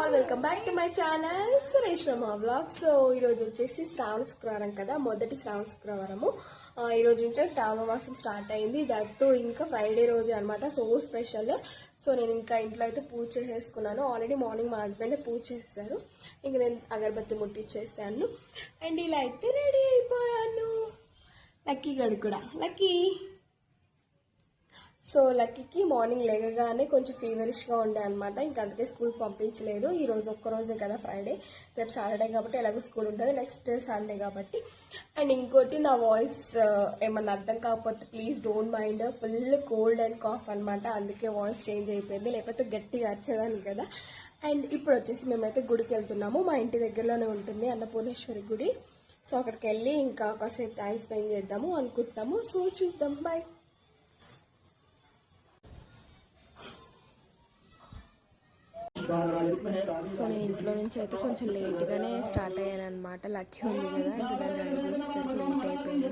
All welcome back to my channel Suresh Rama blog so ఈరోజు వచ్చేసి శ్రావణ శుక్రవారం కదా మొదటి శ్రావణ శుక్రవారము. ఈరోజు నుంచే శ్రావణ మాసం స్టార్ట్ అయింది. దట్టు ఇంకా ఫ్రైడే రోజు అనమాట సో స్పెషల్ సో నేను ఇంకా ఇంట్లో అయితే పూజ చేసేసుకున్నాను. ఆల్రెడీ మార్నింగ్ మా హస్బెండ్ పూజ చేస్తారు. ఇంక నేను అగరబత్తి ముట్టించేసాను అండ్ ఇలా అయితే రెడీ అయిపోయాను. లక్కీ గడు కూడా. లక్కీ సో లక్కీకి మార్నింగ్ లేగగానే కొంచెం ఫీవరిష్గా ఉండే అనమాట ఇంకా అందుకే స్కూల్ పంపించలేదు. ఈ రోజు ఒక్క రోజే కదా ఫ్రైడే. రేపు సాటర్డే కాబట్టి ఎలాగో స్కూల్ ఉంటుంది. నెక్స్ట్ డే సండే కాబట్టి. అండ్ ఇంకోటి నా వాయిస్ ఏమన్నా అర్థం కాకపోతే please don't mind. Full cold and cough అనమాట అందుకే వాయిస్ చేంజ్ అయిపోయింది. లేకపోతే గట్టిగా వచ్చేదాన్ని కదా. అండ్ ఇప్పుడు వచ్చేసి మేమైతే గుడికి వెళ్తున్నాము. మా ఇంటి దగ్గరలోనే ఉంటుంది అన్నపూర్ణేశ్వరి గుడి. సో అక్కడికి వెళ్ళి ఇంకా కాసేపు టైం స్పెండ్ చేద్దాము అనుకుంటున్నాము. సో చూద్దాం. బాయ్. సో నేను ఇంట్లో నుంచి అయితే కొంచెం లేట్గానే స్టార్ట్ అయ్యాను అనమాట లక్కీ ఉంది కదా ఇంకా దాన్ని చేసేసరికి లేట్ అయిపోయింది.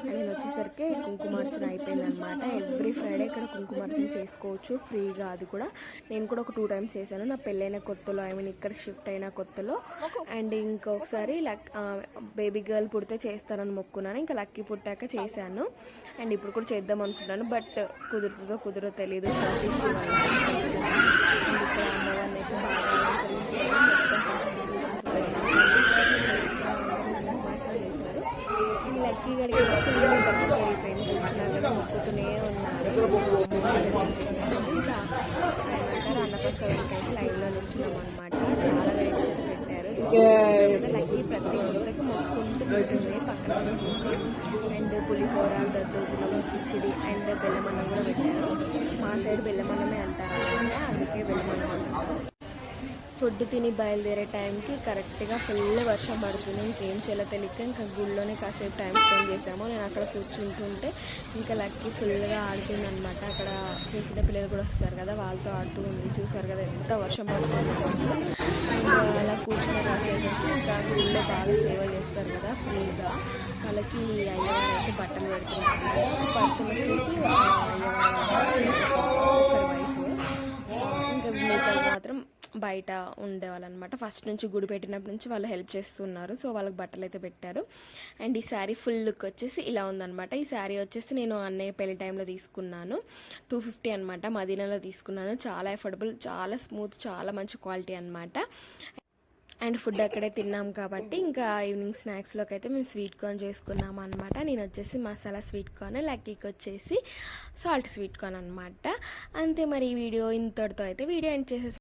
అండ్ నేను వచ్చేసరికి కుంకుమార్చన అయిపోయింది అనమాట ఎవ్రీ ఫ్రైడే ఇక్కడ కుంకుమార్చన చేసుకోవచ్చు ఫ్రీగా అది కూడా. నేను కూడా ఒక టూ టైమ్స్ చేశాను. నా పెళ్ళైన కొత్తలో ఐ మీన్ ఇక్కడ షిఫ్ట్ అయిన కొత్తలో. అండ్ ఇంకొకసారి లక్ బేబీ గర్ల్ పుడితే చేస్తానని మొక్కున్నాను. ఇంకా లక్కీ పుట్టాక చేశాను. అండ్ ఇప్పుడు కూడా చేద్దాం అనుకుంటున్నాను. బట్ కుదురుతుందో కుదరదో తెలియదు ఇక్కడ అమ్మవారిని అయితే బాగా అలంకరించారు మొత్తం పసుపు కుంకుమార్చన చేశారు లక్కీ గడికి పెరిగిపోయింది చూస్తున్నారు కదా మొక్కుతూనే ఉన్నారు అన్నప్రసాదానికి అయితే లైన్లో నుంచున్నాం అనమాట చాలా వెరైటీస్ అయితే పెట్టారు. లక్కీ ప్రతి ముద్దకు మొక్కుంటూ ఉంటుంది పక్కన చూసి అండ్ పులిహోర దద్దోజనం కిచిడి అండ్ బెల్లమన్నం కూడా పెట్టారు. మా సైడ్ బెల్లమన్నమే అంటారు. అందుకే బెల్లమన్నం ఫుడ్ తిని బయలుదేరే టైంకి కరెక్ట్గా ఫుల్ వర్షం పడుతుంది. ఇంకేం చేయాలో తెలియక ఇంకా గుళ్ళోనే కాసేపు టైం స్పెండ్ చేసాము నేను అక్కడ కూర్చుంటుంటే ఇంకా లక్కీ ఫుల్గా ఆడుతుంది అనమాట అక్కడ చిన్న చిన్న పిల్లలు కూడా వస్తారు కదా వాళ్ళతో ఆడుతూ ఉంది. చూసారు కదా ఎంత వర్షం పడుతుంది అండ్ అలా కూర్చుని కాసేపటికి ఇంకా గుళ్ళో బాగా సేవ చేస్తారు కదా ఫ్రీగా వాళ్ళకి అయ్యవారు అయితే బట్టలు పెడుతున్నారు. పర్సన్ వచ్చేసి అయ్యవారు బయట బయట ఉండేవాళ్ళనమాట. ఫస్ట్ నుంచి గుడి పెట్టినప్పటి నుంచి వాళ్ళు హెల్ప్ చేస్తున్నారు. సో వాళ్ళకి బట్టలు అయితే పెట్టారు. అండ్ ఈ శారీ ఫుల్ లుక్ వచ్చేసి ఇలా ఉందన్నమాట. ఈ శారీ వచ్చేసి నేను అన్నయ్య పెళ్ళి టైంలో తీసుకున్నాను. టూ ఫిఫ్టీ అనమాట మదీనాలో తీసుకున్నాను. చాలా ఎఫోర్డబుల్ చాలా స్మూత్ చాలా మంచి క్వాలిటీ అనమాట అండ్ ఫుడ్ అక్కడే తిన్నాం కాబట్టి ఇంకా ఈవినింగ్ స్నాక్స్లోకి అయితే మేము స్వీట్ కార్న్ చేసుకున్నాం అనమాట నేను వచ్చేసి మసాలా స్వీట్ కార్న్ లక్కీకి వచ్చేసి సాల్ట్ స్వీట్ కార్న్ అనమాట అంతే మరి ఈ వీడియో ఇంతటితో అయితే వీడియో ఎండ్ చేసేసి